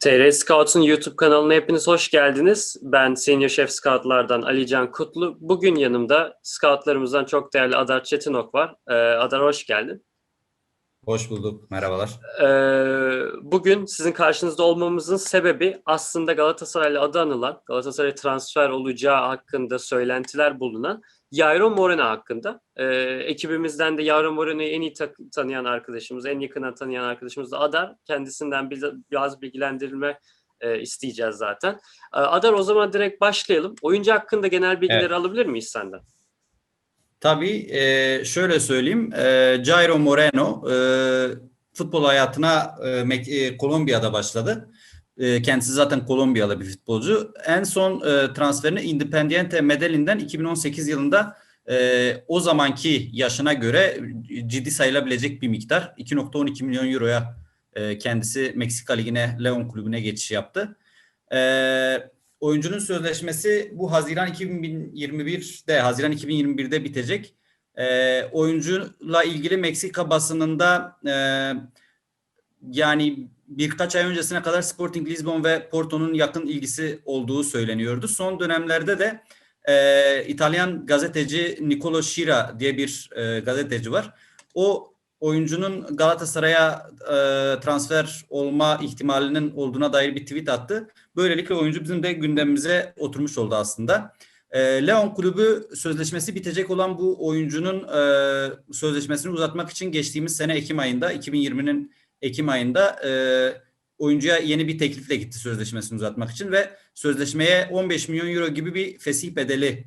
TR Scouts'un YouTube kanalına hepiniz hoş geldiniz. Ben Senior Chef Scout'lardan Alican Kutlu. Bugün yanımda Scout'larımızdan çok değerli Adar Çetinok var. Ee, Adar hoş geldin. Hoş bulduk. Merhabalar. Ee, bugün sizin karşınızda olmamızın sebebi aslında Galatasaray'la adı anılan, Galatasaray transfer olacağı hakkında söylentiler bulunan Yairo Moreno hakkında. Ee, ekibimizden de Yairo Moreno'yu en iyi ta- tanıyan arkadaşımız, en yakından tanıyan arkadaşımız da Adar. Kendisinden biraz bilgilendirilme e, isteyeceğiz zaten. Ee, Adar o zaman direkt başlayalım. Oyuncu hakkında genel bilgileri Evet. alabilir miyiz senden? Tabii e, şöyle söyleyeyim. E, Jairo Moreno e, futbol hayatına e, Kolombiya'da başladı. Kendisi zaten Kolombiyalı bir futbolcu. En son transferini Independiente Medellin'den 2018 yılında o zamanki yaşına göre ciddi sayılabilecek bir miktar. 2.12 milyon euroya kendisi Meksika Ligi'ne, Leon Kulübü'ne geçiş yaptı. E, oyuncunun sözleşmesi bu Haziran 2021'de, Haziran 2021'de bitecek. E, oyuncuyla ilgili Meksika basınında e, yani birkaç ay öncesine kadar Sporting Lisbon ve Porto'nun yakın ilgisi olduğu söyleniyordu. Son dönemlerde de e, İtalyan gazeteci Nicolo Schira diye bir e, gazeteci var. O oyuncunun Galatasaray'a e, transfer olma ihtimalinin olduğuna dair bir tweet attı. Böylelikle oyuncu bizim de gündemimize oturmuş oldu aslında. E, Leon kulübü sözleşmesi bitecek olan bu oyuncunun e, sözleşmesini uzatmak için geçtiğimiz sene Ekim ayında 2020'nin Ekim ayında e, oyuncuya yeni bir teklifle gitti sözleşmesini uzatmak için ve sözleşmeye 15 milyon euro gibi bir fesih bedeli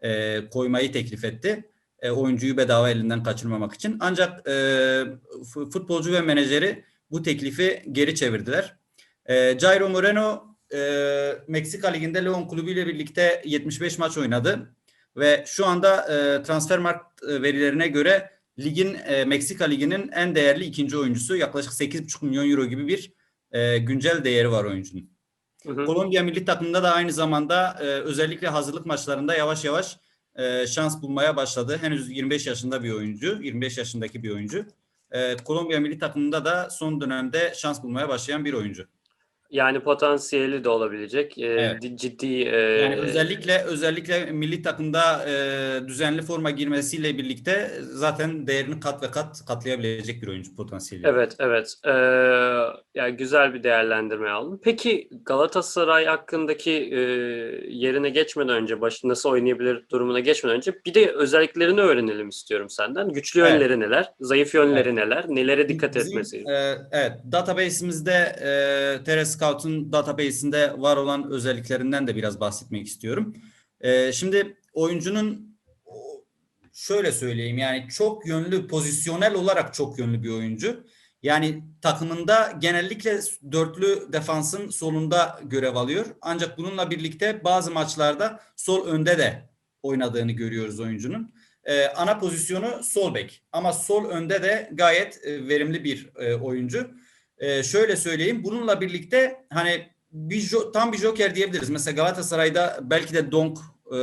e, koymayı teklif etti. E, oyuncuyu bedava elinden kaçırmamak için. Ancak e, futbolcu ve menajeri bu teklifi geri çevirdiler. E, Jairo Moreno e, Meksika Ligi'nde Leon Kulübü ile birlikte 75 maç oynadı ve şu anda e, Transfermarkt e, verilerine göre ligin e, Meksika Ligi'nin en değerli ikinci oyuncusu. Yaklaşık 8,5 milyon euro gibi bir e, güncel değeri var oyuncunun. Hı hı. Kolombiya milli takımında da aynı zamanda e, özellikle hazırlık maçlarında yavaş yavaş e, şans bulmaya başladı. Henüz 25 yaşında bir oyuncu, 25 yaşındaki bir oyuncu. E, Kolombiya milli takımında da son dönemde şans bulmaya başlayan bir oyuncu. Yani potansiyeli de olabilecek. e, Evet. di- Ciddi e, Yani özellikle özellikle milli takımda e, düzenli forma girmesiyle birlikte zaten değerini kat ve kat katlayabilecek bir oyuncu potansiyeli. Evet, evet. Ee, yani güzel bir değerlendirme aldım. Peki Galatasaray hakkındaki e, yerine geçmeden önce, baş, nasıl oynayabilir durumuna geçmeden önce bir de özelliklerini öğrenelim istiyorum senden. Güçlü Evet. yönleri neler, zayıf yönleri neler, nelere dikkat Bizim, etmesi? e, evet, database'imizde e, TR Scout'un database'inde var olan özelliklerinden de biraz bahsetmek istiyorum. E, şimdi oyuncunun şöyle söyleyeyim yani çok yönlü, pozisyonel olarak çok yönlü bir oyuncu. Yani takımında genellikle dörtlü defansın solunda görev alıyor. Ancak bununla birlikte bazı maçlarda sol önde de oynadığını görüyoruz oyuncunun. Ee, ana pozisyonu sol bek ama sol önde de gayet e, verimli bir e, oyuncu. Ee, şöyle söyleyeyim bununla birlikte hani bir tam bir joker diyebiliriz. Mesela Galatasaray'da belki de Donk e,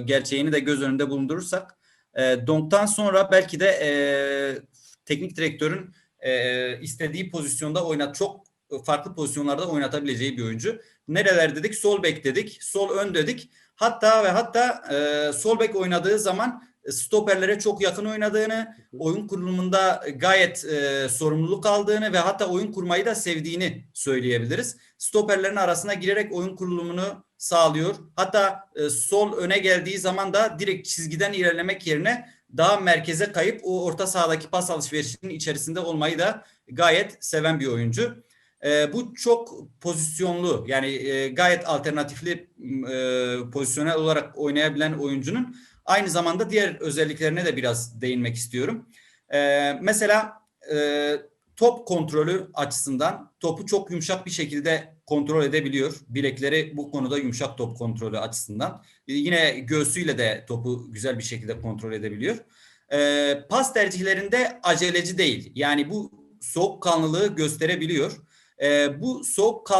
gerçeğini de göz önünde bulundurursak e, Donk'tan sonra belki de e, teknik direktörün e, istediği pozisyonda oynat çok farklı pozisyonlarda oynatabileceği bir oyuncu. Nereler dedik? Sol bek dedik, sol ön dedik. Hatta ve hatta e, sol bek oynadığı zaman stoperlere çok yakın oynadığını, oyun kurulumunda gayet e, sorumluluk aldığını ve hatta oyun kurmayı da sevdiğini söyleyebiliriz. Stoperlerin arasına girerek oyun kurulumunu sağlıyor. Hatta e, sol öne geldiği zaman da direkt çizgiden ilerlemek yerine daha merkeze kayıp o orta sahadaki pas alışverişinin içerisinde olmayı da gayet seven bir oyuncu. E, bu çok pozisyonlu yani e, gayet alternatifli e, pozisyonel olarak oynayabilen oyuncunun aynı zamanda diğer özelliklerine de biraz değinmek istiyorum. E, mesela e, top kontrolü açısından topu çok yumuşak bir şekilde kontrol edebiliyor. Bilekleri bu konuda yumuşak top kontrolü açısından. E, yine göğsüyle de topu güzel bir şekilde kontrol edebiliyor. E, pas tercihlerinde aceleci değil. Yani bu soğukkanlılığı gösterebiliyor. E, bu soğuk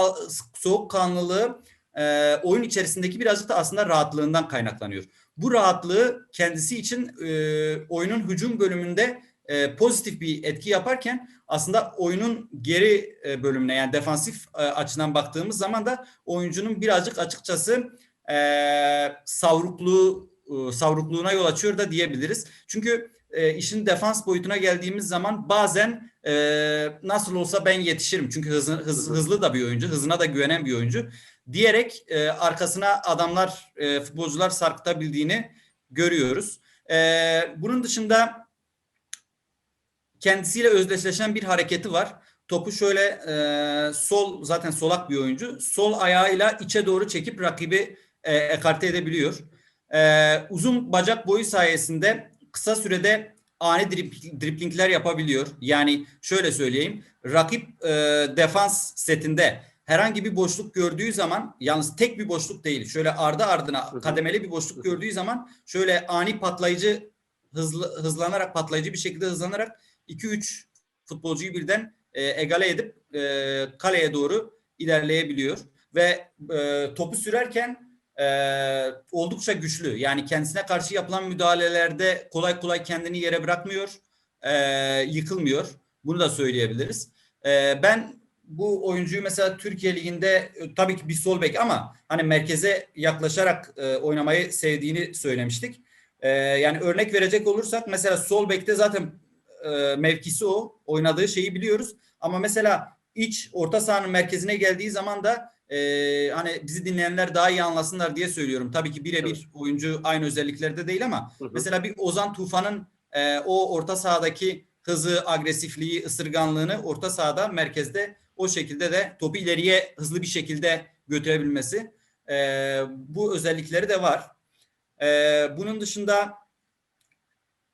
soğukkanlılığı e, oyun içerisindeki birazcık da aslında rahatlığından kaynaklanıyor. Bu rahatlığı kendisi için e, oyunun hücum bölümünde e, pozitif bir etki yaparken aslında oyunun geri e, bölümüne yani defansif e, açıdan baktığımız zaman da oyuncunun birazcık açıkçası e, savrukluğu e, savrukluğuna yol açıyor da diyebiliriz. Çünkü e, işin defans boyutuna geldiğimiz zaman bazen e, nasıl olsa ben yetişirim. Çünkü hızlı, hız, hızlı da bir oyuncu, hızına da güvenen bir oyuncu diyerek e, arkasına adamlar, e, futbolcular sarkıtabildiğini görüyoruz. E, bunun dışında kendisiyle özdeşleşen bir hareketi var. Topu şöyle e, sol zaten solak bir oyuncu. Sol ayağıyla içe doğru çekip rakibi e, ekarte edebiliyor. E, uzun bacak boyu sayesinde kısa sürede ani drip, driplingler yapabiliyor. Yani şöyle söyleyeyim. Rakip e, defans setinde herhangi bir boşluk gördüğü zaman yalnız tek bir boşluk değil. Şöyle ardı ardına kademeli bir boşluk gördüğü zaman şöyle ani patlayıcı hızlı hızlanarak patlayıcı bir şekilde hızlanarak 2-3 futbolcuyu birden e, egale edip e, kaleye doğru ilerleyebiliyor ve e, topu sürerken e, oldukça güçlü. Yani kendisine karşı yapılan müdahalelerde kolay kolay kendini yere bırakmıyor, e, yıkılmıyor. Bunu da söyleyebiliriz. E, ben bu oyuncuyu mesela Türkiye Ligi'nde e, tabii ki bir sol bek ama hani merkeze yaklaşarak e, oynamayı sevdiğini söylemiştik. E, yani örnek verecek olursak mesela sol bekte zaten e, mevkisi o. Oynadığı şeyi biliyoruz. Ama mesela iç orta sahanın merkezine geldiği zaman da e, hani bizi dinleyenler daha iyi anlasınlar diye söylüyorum. Tabii ki birebir Evet. oyuncu aynı özelliklerde değil ama Hı hı. mesela bir Ozan Tufan'ın e, o orta sahadaki hızı, agresifliği, ısırganlığını orta sahada, merkezde o şekilde de topu ileriye hızlı bir şekilde götürebilmesi. E, bu özellikleri de var. E, bunun dışında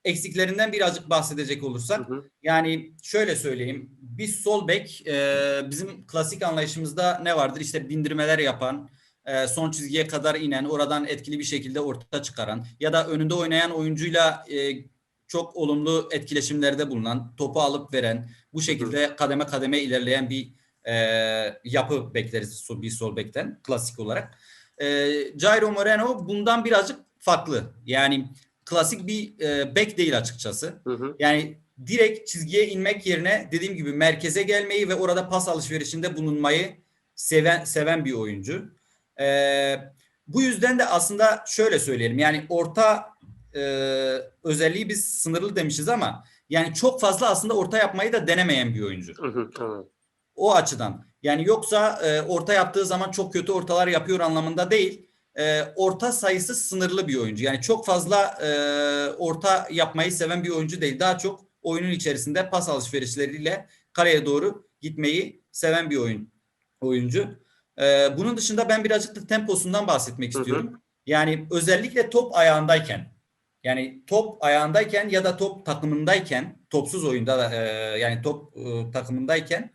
eksiklerinden birazcık bahsedecek olursak Hı hı. yani şöyle söyleyeyim. Biz sol bek e, bizim klasik anlayışımızda ne vardır? İşte bindirmeler yapan, e, son çizgiye kadar inen, oradan etkili bir şekilde orta çıkaran ya da önünde oynayan oyuncuyla e, çok olumlu etkileşimlerde bulunan, topu alıp veren, bu şekilde kademe kademe ilerleyen bir e, yapı bekleriz bir sol bekten klasik olarak. E, Jairo Moreno bundan birazcık farklı. Yani klasik bir e, bek değil açıkçası. Hı hı. Yani direkt çizgiye inmek yerine dediğim gibi merkeze gelmeyi ve orada pas alışverişinde bulunmayı seven seven bir oyuncu. Ee, bu yüzden de aslında şöyle söyleyelim. Yani orta e, özelliği biz sınırlı demişiz ama yani çok fazla aslında orta yapmayı da denemeyen bir oyuncu. Hı hı. Anladım. O açıdan. Yani yoksa e, orta yaptığı zaman çok kötü ortalar yapıyor anlamında değil. E, orta sayısı sınırlı bir oyuncu. Yani çok fazla e, orta yapmayı seven bir oyuncu değil. Daha çok oyunun içerisinde pas alışverişleriyle kaleye doğru gitmeyi seven bir oyun oyuncu. E, bunun dışında ben birazcık da temposundan bahsetmek Hı hı. istiyorum. Yani özellikle top ayağındayken yani top ayağındayken ya da top takımındayken topsuz oyunda da, e, yani top e, takımındayken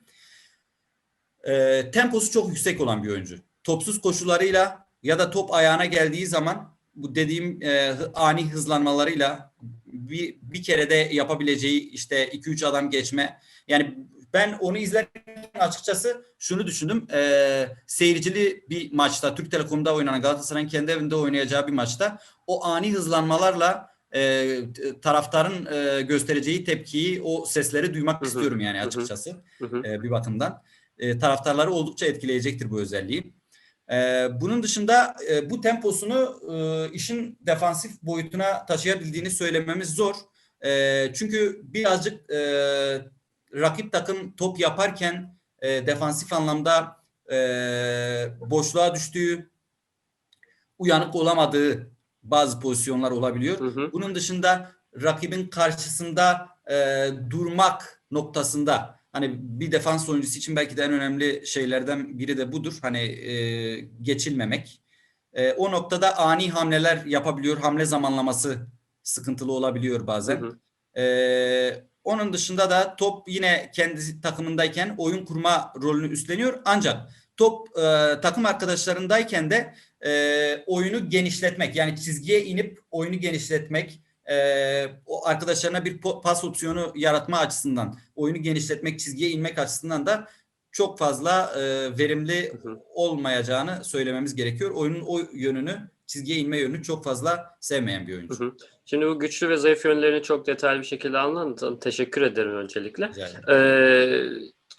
e, temposu çok yüksek olan bir oyuncu. Topsuz koşularıyla ya da top ayağına geldiği zaman bu dediğim e, ani hızlanmalarıyla bir, bir kerede yapabileceği işte 2-3 adam geçme. Yani ben onu izlerken açıkçası şunu düşündüm. E, seyircili bir maçta Türk Telekom'da oynanan Galatasaray'ın kendi evinde oynayacağı bir maçta o ani hızlanmalarla e, taraftarın e, göstereceği tepkiyi, o sesleri duymak Hı hı. istiyorum yani Hı hı. açıkçası Hı hı. e, bir bakımdan. E, taraftarları oldukça etkileyecektir bu özelliği. E, bunun dışında e, bu temposunu e, işin defansif boyutuna taşıyabildiğini söylememiz zor. E, çünkü birazcık e, rakip takım top yaparken e, defansif anlamda e, boşluğa düştüğü, uyanık olamadığı bazı pozisyonlar olabiliyor. Hı hı. Bunun dışında rakibin karşısında e, durmak noktasında hani bir defans oyuncusu için belki de en önemli şeylerden biri de budur. Hani e, geçilmemek. E, o noktada ani hamleler yapabiliyor. Hamle zamanlaması sıkıntılı olabiliyor bazen. Hı hı. Ee, onun dışında da top yine kendi takımındayken oyun kurma rolünü üstleniyor. Ancak top e, takım arkadaşlarındayken de e, oyunu genişletmek yani çizgiye inip oyunu genişletmek e, o arkadaşlarına bir pas opsiyonu yaratma açısından oyunu genişletmek çizgiye inmek açısından da çok fazla e, verimli olmayacağını söylememiz gerekiyor. Oyunun o yönünü çizgiye inme yönünü çok fazla sevmeyen bir oyuncu. Hı hı. Şimdi bu güçlü ve zayıf yönlerini çok detaylı bir şekilde anlattın. Teşekkür ederim öncelikle. Ee,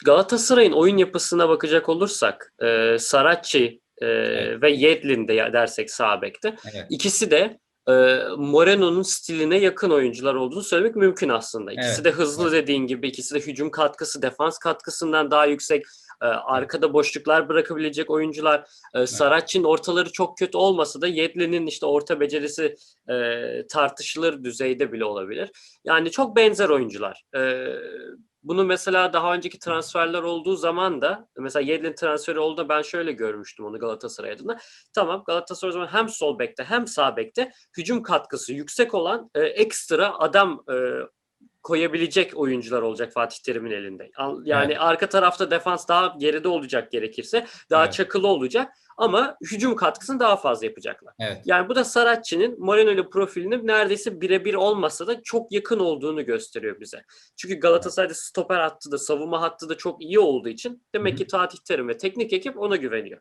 Galatasaray'ın oyun yapısına bakacak olursak e, Saracchi e, Evet. ve Yedlin de dersek sağ bekte. Evet. İkisi de e, Moreno'nun stiline yakın oyuncular olduğunu söylemek mümkün aslında. İkisi Evet, de hızlı dediğin gibi, ikisi de hücum katkısı, defans katkısından daha yüksek. e, arkada boşluklar bırakabilecek oyuncular. E, Saracchi'nin ortaları çok kötü olmasa da Yedlin'in işte orta becerisi e, tartışılır düzeyde bile olabilir. Yani çok benzer oyuncular. E, bunu mesela daha önceki transferler olduğu zaman da mesela Yedlin transferi olduğunda ben şöyle görmüştüm onu Galatasaray adına. Tamam Galatasaray o zaman hem sol bekte hem sağ bekte hücum katkısı yüksek olan e, ekstra adam e, koyabilecek oyuncular olacak Fatih Terim'in elinde. Yani Evet. arka tarafta defans daha geride olacak gerekirse. Daha Evet. çakılı olacak ama hücum katkısını daha fazla yapacaklar. Evet. Yani bu da Saracchi'nin Moreno ile profilinin neredeyse birebir olmasa da çok yakın olduğunu gösteriyor bize. Çünkü Galatasaray'da stoper hattı da savunma hattı da çok iyi olduğu için demek Hı hı. ki Fatih Terim ve teknik ekip ona güveniyor.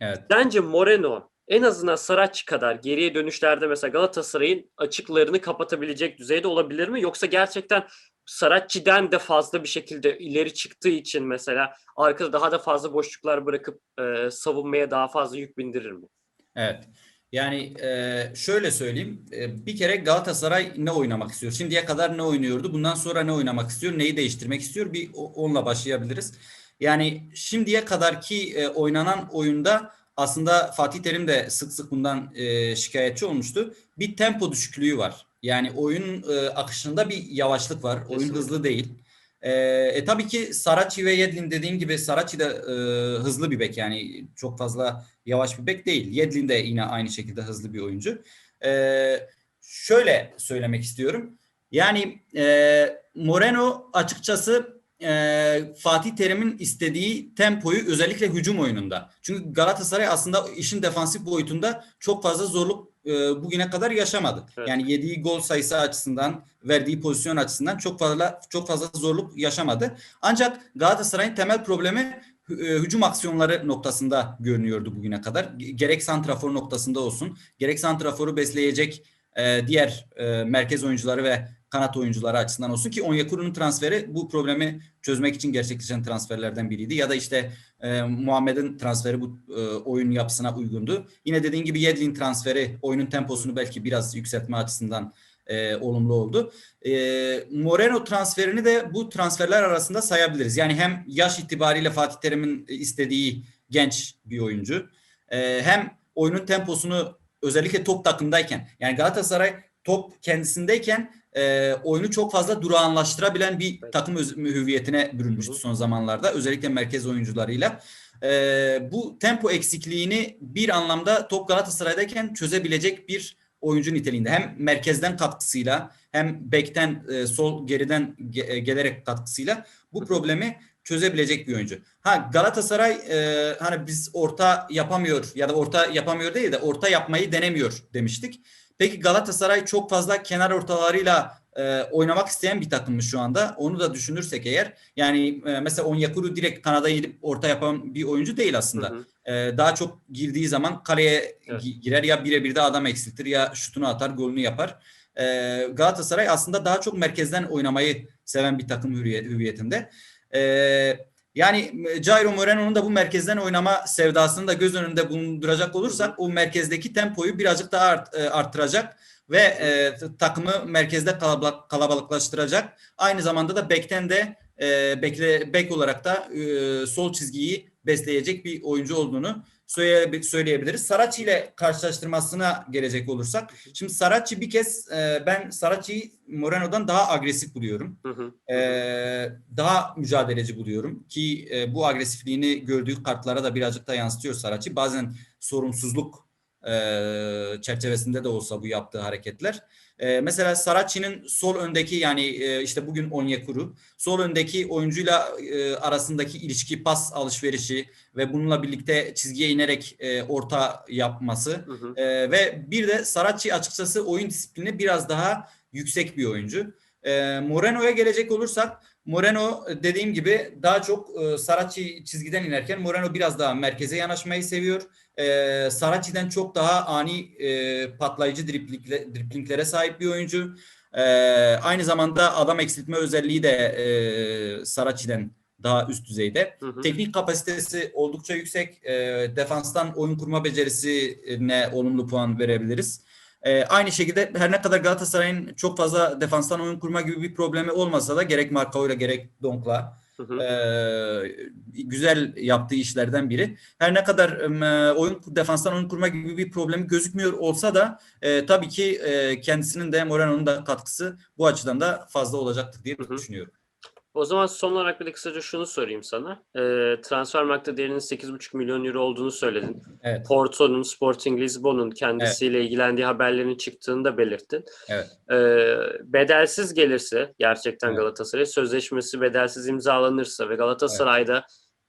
Evet. Bence Moreno en azından Saracchi kadar geriye dönüşlerde mesela Galatasaray'ın açıklarını kapatabilecek düzeyde olabilir mi? Yoksa gerçekten Saracchi'den de fazla bir şekilde ileri çıktığı için mesela arkada daha da fazla boşluklar bırakıp e, savunmaya daha fazla yük bindirir mi? Evet. Yani e, şöyle söyleyeyim. E, bir kere Galatasaray ne oynamak istiyor? Şimdiye kadar ne oynuyordu? Bundan sonra ne oynamak istiyor? Neyi değiştirmek istiyor? Bir onunla başlayabiliriz. Yani şimdiye kadarki e, oynanan oyunda aslında Fatih Terim de sık sık bundan e, şikayetçi olmuştu. Bir tempo düşüklüğü var. Yani oyun e, akışında bir yavaşlık var. Oyun Kesinlikle. hızlı değil. E, e, tabii ki Saracchi ve Yedlin dediğin gibi Saracchi de e, hızlı bir bek yani çok fazla yavaş bir bek değil. Yedlin de yine aynı şekilde hızlı bir oyuncu. Ee, şöyle söylemek istiyorum. Yani e, Moreno açıkçası e, Fatih Terim'in istediği tempoyu özellikle hücum oyununda. Çünkü Galatasaray aslında işin defansif boyutunda çok fazla zorluk e, bugüne kadar yaşamadı. Evet. Yani yediği gol sayısı açısından, verdiği pozisyon açısından çok fazla çok fazla zorluk yaşamadı. Ancak Galatasaray'ın temel problemi e, hücum aksiyonları noktasında görünüyordu bugüne kadar. Ge- Gerek santrafor noktasında olsun, gerek santraforu besleyecek e, diğer e, merkez oyuncuları ve kanat oyuncuları açısından olsun ki Onyekuru'nun transferi bu problemi çözmek için gerçekleşen transferlerden biriydi. Ya da işte e, Muhammed'in transferi bu e, oyun yapısına uygundu. Yine dediğin gibi Yedlin transferi oyunun temposunu belki biraz yükseltme açısından e, olumlu oldu. E, Moreno transferini de bu transferler arasında sayabiliriz. Yani hem yaş itibariyle Fatih Terim'in istediği genç bir oyuncu. E, hem oyunun temposunu özellikle top takımdayken yani Galatasaray top kendisindeyken e, oyunu çok fazla durağanlaştırabilen bir Evet. takım hüviyetine bürünmüştü son zamanlarda. Özellikle merkez oyuncularıyla. E, bu tempo eksikliğini bir anlamda top Galatasaray'dayken çözebilecek bir oyuncu niteliğinde. Hem merkezden katkısıyla hem bekten e, sol geriden ge- e, gelerek katkısıyla bu problemi çözebilecek bir oyuncu. Ha Galatasaray e, hani biz orta yapamıyor ya da orta yapamıyor değil de orta yapmayı denemiyor demiştik. Peki Galatasaray çok fazla kenar ortalarıyla e, oynamak isteyen bir takımmış şu anda. Onu da düşünürsek eğer yani e, mesela Onyekuru direkt kanada gidip orta yapan bir oyuncu değil aslında. Hı hı. Ee, daha çok girdiği zaman kaleye Evet. gi- girer ya birebir de adam eksiltir ya şutunu atar golünü yapar. Ee, Galatasaray aslında daha çok merkezden oynamayı seven bir takım hüviyetinde. Ee, yani e, Jairo Moreno'nun da bu merkezden oynama sevdasını da göz önünde bulunduracak olursak o merkezdeki tempoyu birazcık daha art- e, arttıracak ve e, takımı merkezde kalabala- kalabalıklaştıracak. Aynı zamanda da bekten de e, bek olarak da e, sol çizgiyi besleyecek bir oyuncu olduğunu söyleyebiliriz. Saracchi ile karşılaştırmasına gelecek olursak, şimdi Saracchi bir kez e, ben Saracchi'yi Moreno'dan daha agresif buluyorum. Hı hı. Ee, daha mücadeleci buluyorum ki e, bu agresifliğini gördüğü kartlara da birazcık da yansıtıyor Saracchi. Bazen sorumsuzluk e, çerçevesinde de olsa bu yaptığı hareketler. E, mesela Saracchi'nin sol öndeki yani e, işte bugün Onyekuru sol öndeki oyuncuyla e, arasındaki ilişki pas alışverişi ve bununla birlikte çizgiye inerek e, orta yapması Hı hı. ee, ve bir de Saracchi açıkçası oyun disiplini biraz daha yüksek bir oyuncu. Ee, Moreno'ya gelecek olursak Moreno e, dediğim gibi daha çok e, Saracchi çizgiden inerken Moreno biraz daha merkeze yanaşmayı seviyor. E, Saracchi'den çok daha ani e, patlayıcı driplingle, driplinglere sahip bir oyuncu. E, aynı zamanda adam eksiltme özelliği de e, Saracchi'den daha üst düzeyde. Hı hı. Teknik kapasitesi oldukça yüksek. E, defanstan oyun kurma becerisine olumlu puan verebiliriz. E, aynı şekilde her ne kadar Galatasaray'ın çok fazla defanstan oyun kurma gibi bir problemi olmasa da gerek Marcao'yla gerek Donk'la Hı hı. e, güzel yaptığı işlerden biri. Her ne kadar e, oyun defanstan oyun kurma gibi bir problemi gözükmüyor olsa da e, tabii ki e, kendisinin de Moreno'nun da katkısı bu açıdan da fazla olacaktır diye Hı hı. düşünüyorum. O zaman son olarak bir de kısaca şunu sorayım sana. Ee, Transfermarkt'ta değerinin 8,5 milyon euro olduğunu söyledin. Evet. Porto'nun, Sporting Lisbon'un kendisiyle ilgilendiği haberlerin çıktığını da belirttin. Evet. Ee, bedelsiz gelirse gerçekten Evet. Galatasaray sözleşmesi bedelsiz imzalanırsa ve Galatasaray'da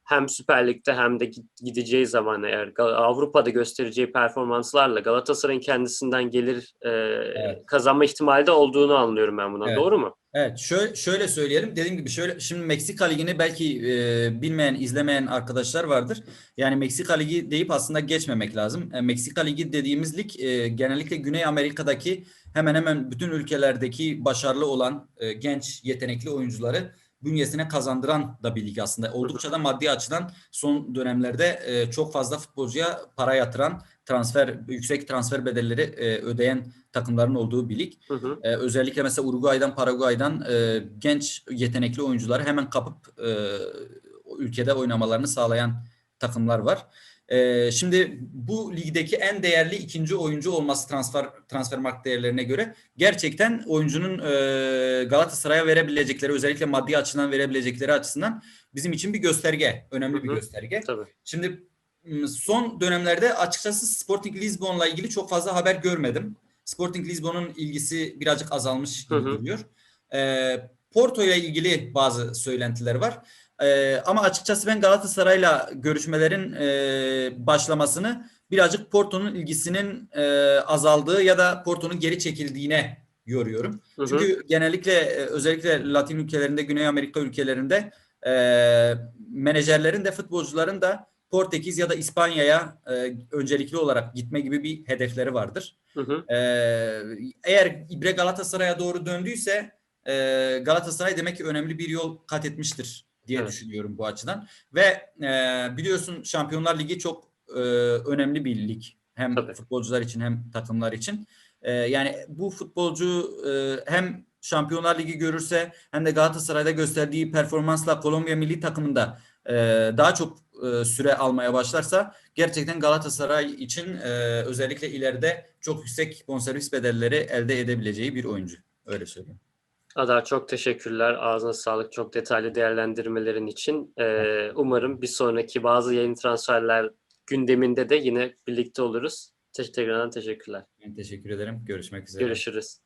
hem Süper Lig'de hem de gideceği zaman eğer Avrupa'da göstereceği performanslarla Galatasaray'ın kendisinden gelir e, Evet. kazanma ihtimali de olduğunu anlıyorum ben buna. Evet. Doğru mu? Evet, şöyle, şöyle söyleyelim. Dediğim gibi şöyle şimdi Meksika Ligi'ni belki e, bilmeyen, izlemeyen arkadaşlar vardır. Yani Meksika Ligi deyip aslında geçmemek lazım. E, Meksika Ligi dediğimiz lig e, genellikle Güney Amerika'daki hemen hemen bütün ülkelerdeki başarılı olan e, genç, yetenekli oyuncuları bünyesine kazandıran da bir lig aslında. Oldukça da maddi açıdan son dönemlerde e, çok fazla futbolcuya para yatıran, transfer yüksek transfer bedelleri e, ödeyen takımların olduğu bir lig. Hı hı. Ee, özellikle mesela Uruguay'dan, Paraguay'dan e, genç yetenekli oyuncuları hemen kapıp e, ülkede oynamalarını sağlayan takımlar var. E, şimdi bu ligdeki en değerli ikinci oyuncu olması transfer transfer markt değerlerine göre gerçekten oyuncunun e, Galatasaray'a verebilecekleri özellikle maddi açıdan verebilecekleri açısından bizim için bir gösterge, önemli bir Hı hı. gösterge. Tabii. Şimdi son dönemlerde açıkçası Sporting Lisbon'la ilgili çok fazla haber görmedim. Sporting Lisbon'un ilgisi birazcık azalmış gibi duruyor. Ee, Porto ile ilgili bazı söylentiler var. Ee, ama açıkçası ben Galatasaray'la görüşmelerin e, başlamasını birazcık Porto'nun ilgisinin e, azaldığı ya da Porto'nun geri çekildiğine yoruyorum. Hı hı. Çünkü genellikle e, özellikle Latin ülkelerinde, Güney Amerika ülkelerinde e, menajerlerin de futbolcuların da Portekiz ya da İspanya'ya e, öncelikli olarak gitme gibi bir hedefleri vardır. Hı hı. E, eğer İbre Galatasaray'a doğru döndüyse e, Galatasaray demek ki önemli bir yol kat etmiştir diye Evet. düşünüyorum bu açıdan. Ve e, biliyorsun Şampiyonlar Ligi çok e, önemli bir lig. Hem Tabii. futbolcular için hem takımlar için. E, yani bu futbolcu e, hem Şampiyonlar Ligi görürse hem de Galatasaray'da gösterdiği performansla Kolombiya milli takımında e, daha çok e, süre almaya başlarsa gerçekten Galatasaray için e, özellikle ileride çok yüksek bonservis bedelleri elde edebileceği bir oyuncu. Öyle söyleyeyim. Adar çok teşekkürler. Ağzına sağlık. Çok detaylı değerlendirmelerin için. Ee, umarım bir sonraki bazı yayın transferler gündeminde de yine birlikte oluruz. Te- tekrardan teşekkürler. Ben teşekkür ederim. Görüşmek üzere. Görüşürüz.